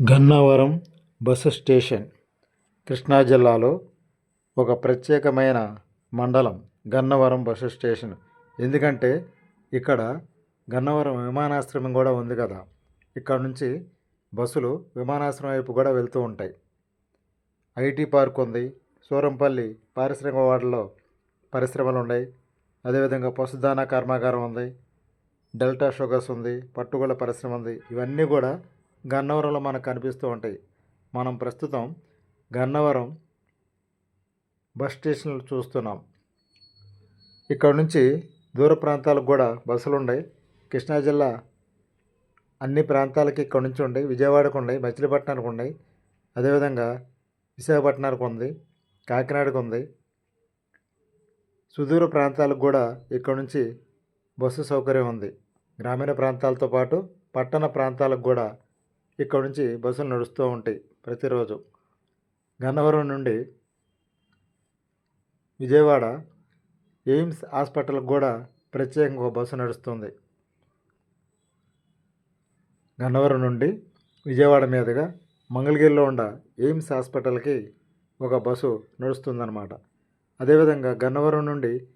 Gannavaram bus station Krishna జిల్లాలో ఒక ప్రత్యేకమైన మండలం గన్నవరం బస్సు స్టేషన్. ఎందుకంటే ఇక్కడ గన్నవరం విమానాశ్రయం కూడా ఉంది కదా. ఇక్కడ నుంచి బస్సులు విమానాశ్రయం వైపు కూడా వెళ్తూ ఉంటాయి. ఐటీ పార్క్ ఉంది. సూరంపల్లి పారిశ్రామిక వాడలో పరిశ్రమలు ఉన్నాయి. అదేవిధంగా పశుదానా కర్మాగారం ఉంది. డెల్టా షుగర్స్ ఉంది. పట్టుగొల్ల పరిశ్రమ ఉంది. ఇవన్నీ కూడా గన్నవరంలో మనకు కనిపిస్తూ ఉంటాయి. మనం ప్రస్తుతం గన్నవరం బస్ స్టేషన్లు చూస్తున్నాం. ఇక్కడ నుంచి దూర ప్రాంతాలకు కూడా బస్సులు ఉన్నాయి. కృష్ణా జిల్లా అన్ని ప్రాంతాలకి ఇక్కడ నుంచి ఉన్నాయి. విజయవాడకు ఉన్నాయి. మచిలీపట్నానికి ఉన్నాయి. అదేవిధంగా విశాఖపట్నానికి ఉంది. కాకినాడకు ఉంది. సుదూర ప్రాంతాలకు కూడా ఇక్కడ నుంచి బస్సు సౌకర్యం ఉంది. గ్రామీణ ప్రాంతాలతో పాటు పట్టణ ప్రాంతాలకు కూడా ఇక్కడ నుంచి బస్సులు నడుస్తూ ఉంటాయి ప్రతిరోజు. గన్నవరం నుండి విజయవాడ ఎయిమ్స్ హాస్పిటల్కి కూడా ప్రత్యేకంగా ఒక బస్సు నడుస్తుంది. గన్నవరం నుండి విజయవాడ మీదుగా మంగళగిరిలో ఉన్న ఎయిమ్స్ హాస్పిటల్కి ఒక బస్సు నడుస్తుందన్నమాట. అదేవిధంగా గన్నవరం నుండి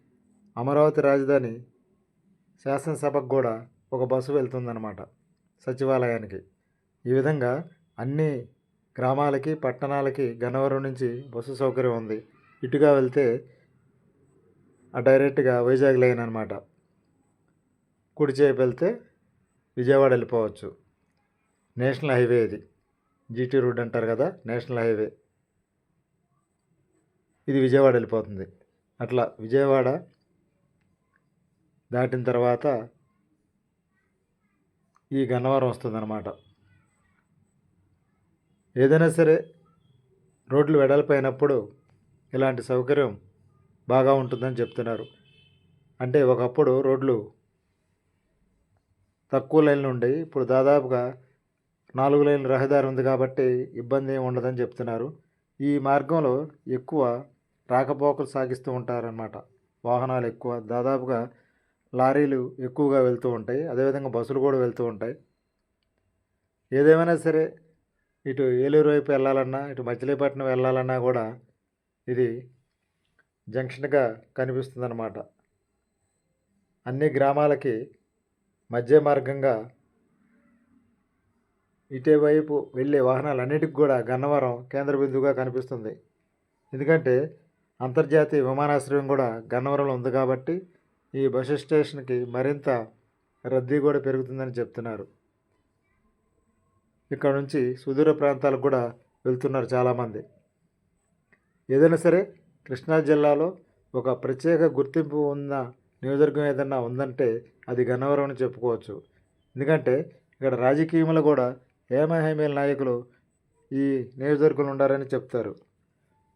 అమరావతి రాజధాని శాసనసభకు కూడా ఒక బస్సు వెళ్తుందన్నమాట సచివాలయానికి. ఈ విధంగా అన్ని గ్రామాలకి పట్టణాలకి గన్నవరం నుంచి బస్సు సౌకర్యం ఉంది. ఇటుగా వెళ్తే ఆ డైరెక్ట్గా వైజాగ్ లైన్ అనమాట కుడిచేపు వెళ్తే విజయవాడ వెళ్ళిపోవచ్చు. నేషనల్ హైవే ఇది. జీటీ రోడ్ అంటారు కదా నేషనల్ హైవే. ఇది విజయవాడ వెళ్ళిపోతుంది. అట్లా విజయవాడ దాటిన తర్వాత ఈ గన్నవరం వస్తుందన్నమాట. ఏదైనా సరే రోడ్లు వెడల్పోయినప్పుడు ఇలాంటి సౌకర్యం బాగా ఉంటుందని చెప్తున్నారు. అంటే ఒకప్పుడు రోడ్లు తక్కువ లైన్లు ఉండేవి. ఇప్పుడు దాదాపుగా నాలుగు లైన్ల రహదారి ఉంది కాబట్టి ఇబ్బంది ఏమి ఉండదని చెప్తున్నారు. ఈ మార్గంలో ఎక్కువ రాకపోకలు సాగిస్తూ ఉంటారన్నమాట. వాహనాలు ఎక్కువ. దాదాపుగా లారీలు ఎక్కువగా వెళ్తూ ఉంటాయి. అదేవిధంగా బస్సులు కూడా వెళ్తూ ఉంటాయి. ఏదేమైనా సరే ఇటు ఏలూరు వైపు వెళ్ళాలన్నా ఇటు మచిలీపట్నం వెళ్ళాలన్నా కూడా ఇది జంక్షన్గా కనిపిస్తుంది అన్నమాట అన్ని గ్రామాలకి మధ్య మార్గంగా ఇటువైపు వెళ్ళే వాహనాలన్నిటికి కూడా గన్నవరం కేంద్ర బిందువుగా కనిపిస్తుంది. ఎందుకంటే అంతర్జాతీయ విమానాశ్రయం కూడా గన్నవరంలో ఉంది కాబట్టి ఈ బస్సు స్టేషన్కి మరింత రద్దీ కూడా పెరుగుతుందని చెప్తున్నారు. ఇక్కడ నుంచి సుదూర ప్రాంతాలకు కూడా వెళ్తున్నారు చాలామంది. ఏదైనా సరే కృష్ణా జిల్లాలో ఒక ప్రత్యేక గుర్తింపు ఉన్న నియోజకవర్గం ఏదన్నా ఉందంటే అది గన్నవరం అని చెప్పుకోవచ్చు. ఎందుకంటే ఇక్కడ రాజకీయంలో కూడా హేమహేమీల నాయకులు ఈ నియోజకవర్గంలో ఉండారని చెప్తారు.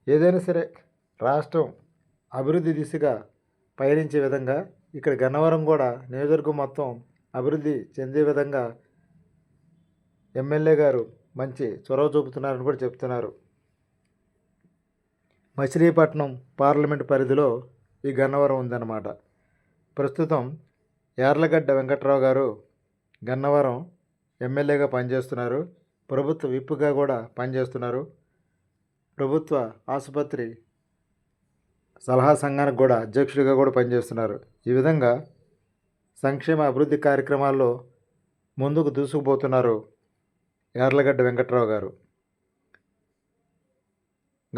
ఏదైనా సరే రాష్ట్రం అభివృద్ధి దిశగా పయనించే విధంగా ఇక్కడ గన్నవరం కూడా నియోజకవర్గం మొత్తం అభివృద్ధి చెందే విధంగా ఎమ్మెల్యే గారు మంచి చొరవ చూపుతున్నారని కూడా చెప్తున్నారు. మచిలీపట్నం పార్లమెంట్ పరిధిలో ఈ గన్నవరం ఉందన్నమాట. ప్రస్తుతం యార్లగడ్డ వెంకట్రావు గారు గన్నవరం ఎమ్మెల్యేగా పనిచేస్తున్నారు. ప్రభుత్వ విప్పుగా కూడా పనిచేస్తున్నారు. ప్రభుత్వ ఆసుపత్రి సలహా సంఘానికి కూడా అధ్యక్షుడిగా కూడా పనిచేస్తున్నారు. ఈ విధంగా సంక్షేమ అభివృద్ధి కార్యక్రమాల్లో ముందుకు దూసుకుపోతున్నారు యార్లగడ్డ వెంకట్రావు గారు.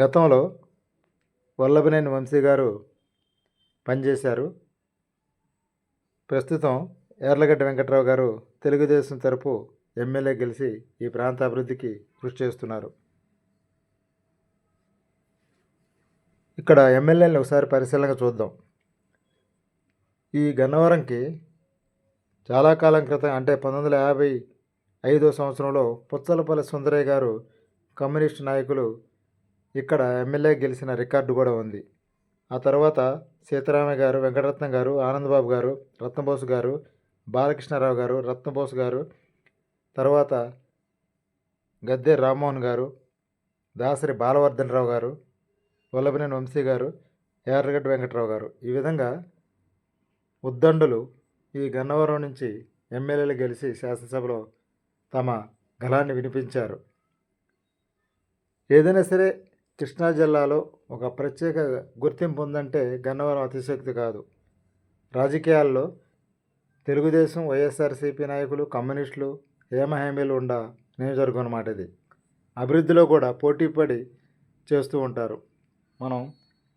గతంలో వల్లభనేని వంశీ గారు పనిచేశారు. ప్రస్తుతం యార్లగడ్డ వెంకట్రావు గారు తెలుగుదేశం తరపు ఎమ్మెల్యే గెలిచి ఈ ప్రాంత అభివృద్ధికి కృషి చేస్తున్నారు. ఇక్కడ ఎమ్మెల్యేని ఒకసారి పరిశీలనగా చూద్దాం. ఈ గన్నవరంకి చాలా కాలం క్రితం అంటే పంతొమ్మిది వందల యాభై ఐదో సంవత్సరంలో పుచ్చలపల్లి సుందరయ్య గారు కమ్యూనిస్ట్ నాయకులు ఇక్కడ ఎమ్మెల్యే గెలిచిన రికార్డు కూడా ఉంది. ఆ తర్వాత సీతారామయ్య గారు వెంకటరత్నం గారు ఆనందబాబు గారు రత్నబోసు గారు బాలకృష్ణారావు గారు రత్నబోసు గారు తర్వాత గద్దె రామ్మోహన్ గారు దాసరి బాలవర్ధనరావు గారు వల్లభనేని వంశీ గారు ఎర్రగడ్డ వెంకట్రావు గారు. ఈ విధంగా ఉద్దండులు ఈ గన్నవరం నుంచి ఎమ్మెల్యేలు గెలిచి శాసనసభలో తమ గళాన్ని వినిపించారు. ఏదైనా సరే కృష్ణా జిల్లాలో ఒక ప్రత్యేక గుర్తింపు ఉందంటే గన్నవరం అతిశక్తి కాదు. రాజకీయాల్లో తెలుగుదేశం వైఎస్ఆర్సీపీ నాయకులు కమ్యూనిస్టులు ఏమహామీలు ఉండ నియోజకవర్గం అన్నమాట ఇది. అభివృద్ధిలో కూడా పోటీపడి చేస్తూ ఉంటారు. మనం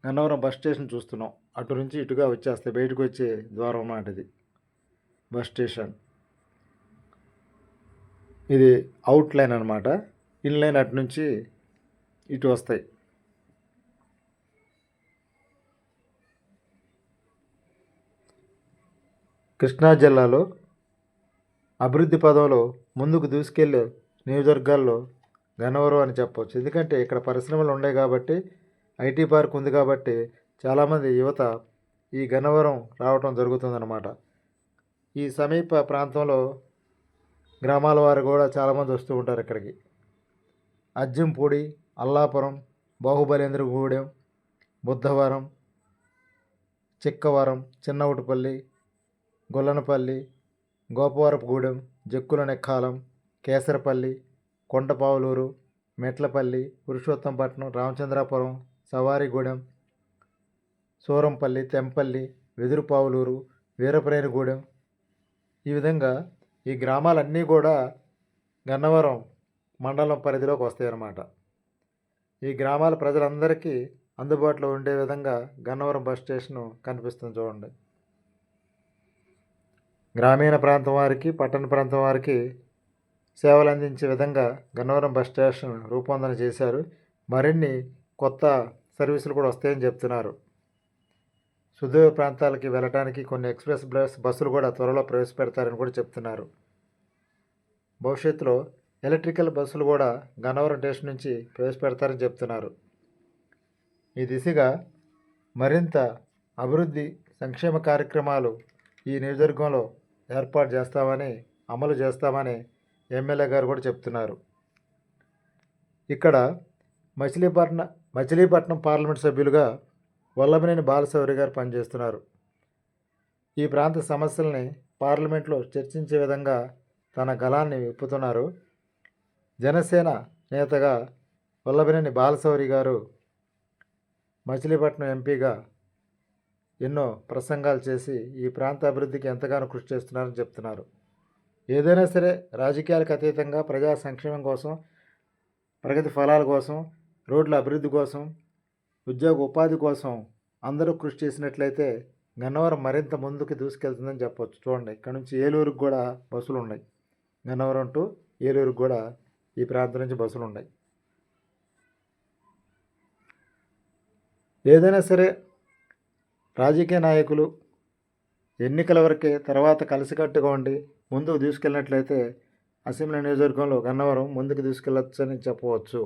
గన్నవరం బస్ స్టేషన్ చూస్తున్నాం. అటు నుంచి ఇటుగా వచ్చేస్తే బయటకు వచ్చే ద్వారం అన్నమాట ఇది. Bus station. ఇది అవుట్ లైన్ అనమాట ఇన్ లైన్ అటు నుంచి ఇటు వస్తాయి. కృష్ణా జిల్లాలో అభివృద్ధి పదంలో ముందుకు దూసుకెళ్ళే నియోజకవర్గాల్లో గన్నవరం అని చెప్పవచ్చు ఎందుకంటే ఇక్కడ పరిశ్రమలు ఉన్నాయి కాబట్టి ఐటీ పార్క్ ఉంది కాబట్టి చాలామంది యువత ఈ గన్నవరం రావటం జరుగుతుందన్నమాట. ఈ సమీప ప్రాంతంలో గ్రామాల వారు కూడా చాలామంది వస్తూ ఉంటారు ఇక్కడికి. అజ్జంపూడి అల్లాపురం బాహుబలేంద్రగూడెం బుద్ధవరం చిక్కవరం చిన్నవుటిపల్లి గొల్లనపల్లి గోపవరపుగూడెం జక్కుల నెక్కాలం కేసరపల్లి కొండపావులూరు మెట్లపల్లి పురుషోత్తంపట్నం రామచంద్రాపురం సవారిగూడెం సూరంపల్లి తెంపల్లి వెదురుపావులూరు వీరప్రేనిగూడెం ఈ విధంగా ఈ గ్రామాలన్నీ కూడా గన్నవరం మండలం పరిధిలోకి వస్తాయన్నమాట. ఈ గ్రామాల ప్రజలందరికీ అందుబాటులో ఉండే విధంగా గన్నవరం బస్ స్టేషను కనిపిస్తుంది చూడండి. గ్రామీణ ప్రాంతం వారికి పట్టణ ప్రాంతం వారికి సేవలు అందించే విధంగా గన్నవరం బస్ స్టేషన్ రూపొందన చేశారు. మరిన్ని కొత్త సర్వీసులు కూడా వస్తాయని చెప్తున్నారు. సుదూర ప్రాంతాలకి వెళ్ళడానికి కొన్ని ఎక్స్ప్రెస్ బస్ బస్సులు కూడా త్వరలో ప్రవేశపెడతారని కూడా చెప్తున్నారు. భవిష్యత్తులో ఎలక్ట్రికల్ బస్సులు కూడా గన్నవరం స్టేషన్ నుంచి ప్రవేశపెడతారని చెప్తున్నారు. ఈ దిశగా మరింత అభివృద్ధి సంక్షేమ కార్యక్రమాలు ఈ నియోజకవర్గంలో ఏర్పాటు చేస్తామని అమలు చేస్తామని ఎమ్మెల్యే గారు కూడా చెప్తున్నారు. ఇక్కడ మచిలీపట్నం మచిలీపట్నం పార్లమెంట్ సభ్యులుగా వల్లభనేని బాలశౌరి గారు పనిచేస్తున్నారు. ఈ ప్రాంత సమస్యల్ని పార్లమెంట్లో చర్చించే విధంగా తన గళాన్ని విప్పుతున్నారు. జనసేన నేతగా వల్లభనేని బాలశౌరి గారు మచిలీపట్నం ఎంపీగా ఎన్నో ప్రసంగాలు చేసి ఈ ప్రాంత అభివృద్ధికి ఎంతగానో కృషి చేస్తున్నారని చెప్తున్నారు. ఏదైనా సరే రాజకీయాలకు అతీతంగా ప్రజా సంక్షేమం కోసం ప్రగతి ఫలాల కోసం రోడ్ల అభివృద్ధి కోసం ఉద్యోగ ఉపాధి కోసం అందరూ కృషి చేసినట్లయితే గన్నవరం మరింత ముందుకు దూసుకెళ్తుందని చెప్పొచ్చు. చూడండి ఇక్కడ నుంచి ఏలూరుకు కూడా బస్సులు ఉన్నాయి. గన్నవరం టు ఏలూరుకు కూడా ఈ ప్రాంతం నుంచి బస్సులు ఉన్నాయి. ఏదైనా సరే రాజకీయ నాయకులు ఎన్నికల వరకే తర్వాత కలిసికట్టుగా ఉండి ముందుకు తీసుకెళ్ళినట్లయితే అసెంబ్లీ నియోజకవర్గంలో గన్నవరం ముందుకు తీసుకెళ్ళొచ్చని చెప్పవచ్చు.